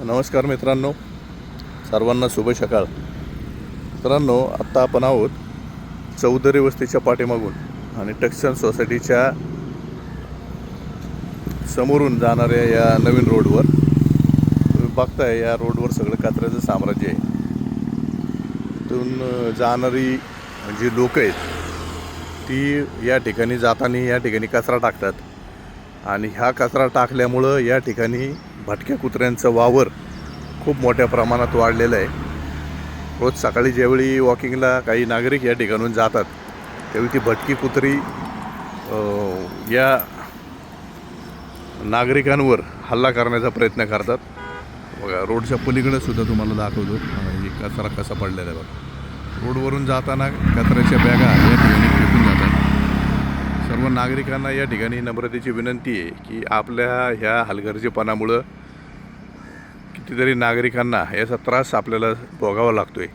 नमस्कार मित्रांनो सर्वांना शुभ सकाळ. मित्रांनो आत्ता आपण आहोत चौधरी वस्तीच्या पाठीमागून आणि टक्सन सोसायटीच्या समोरून जाणाऱ्या या नवीन रोडवर. तुम्ही बघताय या रोडवर सगळं कचऱ्याचं साम्राज्य आहे. तिथून जाणारी जी लोक आहेत ती या ठिकाणी जाताना या ठिकाणी कचरा टाकतात. आणि ह्या कचरा टाकल्यामुळं या ठिकाणी भटक्या कुत्र्यांचं वावर खूप मोठ्या प्रमाणात वाढलेलं आहे. रोज सकाळी ज्यावेळी वॉकिंगला काही नागरिक या ठिकाणून जातात त्यावेळी ती भटकी कुत्री या नागरिकांवर हल्ला करण्याचा प्रयत्न करतात. बघा रोडच्या पलीकडे सुद्धा तुम्हाला दाखवतो. हे कचरा कसा पडलेला आहे बघा. रोडवरून जाताना कचऱ्याच्या बॅगा या ठिकाणी फेकून जातात. सर्व नागरिकांना या ठिकाणी नम्रतेची विनंती आहे की आपल्या ह्या हलगर्जीपणामुळं कितीतरी नागरिकांना याचा त्रास आपल्याला भोगावा लागतो आहे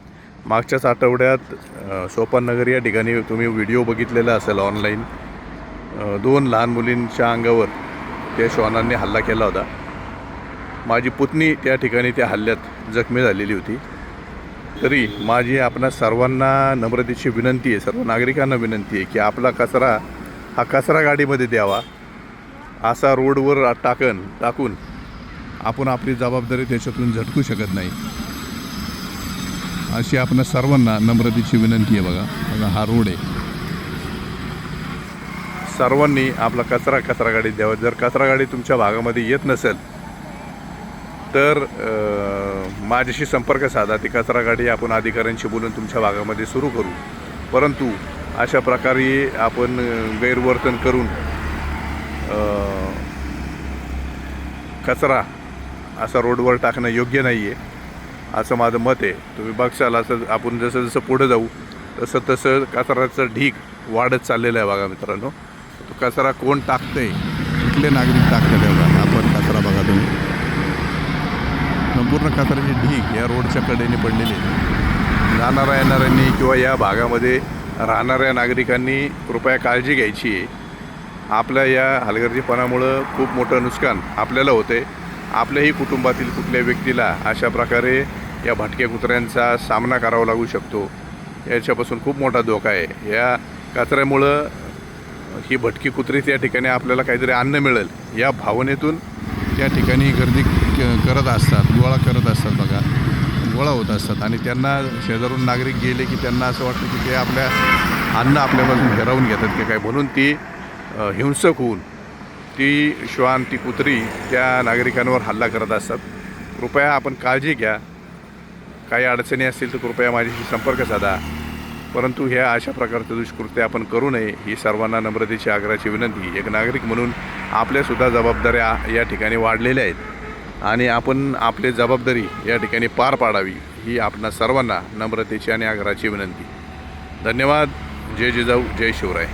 मागच्याच आठवड्यात सोपाननगर या ठिकाणी तुम्ही व्हिडिओ बघितलेला असेल ऑनलाईन. दोन लहान मुलींच्या अंगावर त्या श्वानांनी हल्ला केला होता. माझी पुतणी त्या ठिकाणी त्या हल्ल्यात जखमी झालेली होती. तरी माझी आपणा सर्वांना नम्रतेची विनंती आहे सर्व नागरिकांना विनंती आहे की आपला कचरा हा कचरा गाडीमध्ये द्यावा. असा रोडवर टाकन टाकून आपण आपली जबाबदारी त्याच्यातून झटकू शकत नाही. अशी आपण सर्वांना नम्रतेची विनंती आहे बघा. बघा हा रोड आहे. सर्वांनी आपला कचरा कचरा गाडीत द्यावा. जर कचरा गाडी तुमच्या भागामध्ये येत नसेल तर माझ्याशी संपर्क साधा. ती कचरा गाडी आपण अधिकाऱ्यांशी बोलून तुमच्या भागामध्ये सुरू करू. परंतु अशा प्रकारे आपण गैरवर्तन करून कचरा असा रोडवर टाकणं योग्य नाही आहे असं माझं मत आहे. तुम्ही बघशाल असं आपण जसं जसं पुढं जाऊ तसं तसं कचऱ्याचं ढीग वाढत चाललेलं आहे बघा मित्रांनो. तो कचरा कोण टाकतंय? कुठले नागरिक टाकतात आहे बघा? आपण कचरा बघा तुम्ही. संपूर्ण कचऱ्याची ढीग या रोडच्या कडेने पडलेली आहे. जाणाऱ्या येणाऱ्यांनी किंवा या भागामध्ये राहणाऱ्या नागरिकांनी कृपया काळजी घ्यायची आहे. आपल्या या हलगर्जीपणामुळं खूप मोठं नुकसान आपल्याला होते आपल्याही कुटुंबातील कुठल्या व्यक्तीला अशा प्रकारे या भटक्या कुत्र्यांचा सामना करावा लागू शकतो? याच्यापासून खूप मोठा धोका आहे. या कचऱ्यामुळं ही भटकी कुत्री त्या ठिकाणी आपल्याला काहीतरी अन्न मिळेल. या भावनेतून त्या ठिकाणी गर्दी करत असतात गोळा करत असतात बघा. गोळा होत असतात आणि त्यांना शेजारून नागरिक गेले की त्यांना असं वाटतं की ते आपल्या अन्न आपल्यापासून हिरावून घेतात की काय. म्हणून ती हिंसक होऊन ती श्वान ती कुत्री त्या नागरिकांवर हल्ला करत असतात. कृपया आपण काळजी घ्या. काही अडचणी असतील तर कृपया माझ्याशी संपर्क साधा. परंतु ह्या अशा प्रकारचं दुष्कृत्य आपण करू नये ही सर्वांना नम्रतेची आग्रहाची विनंती. एक नागरिक म्हणून आपल्यासुद्धा जबाबदाऱ्या या ठिकाणी वाढलेल्या आहेत. आणि आपण आपली जबाबदारी या ठिकाणी पार पाडावी ही आपणा सर्वांना नम्रतेची आणि आग्रहाची विनंती. धन्यवाद. जय जिजाऊ. जय शिवराय.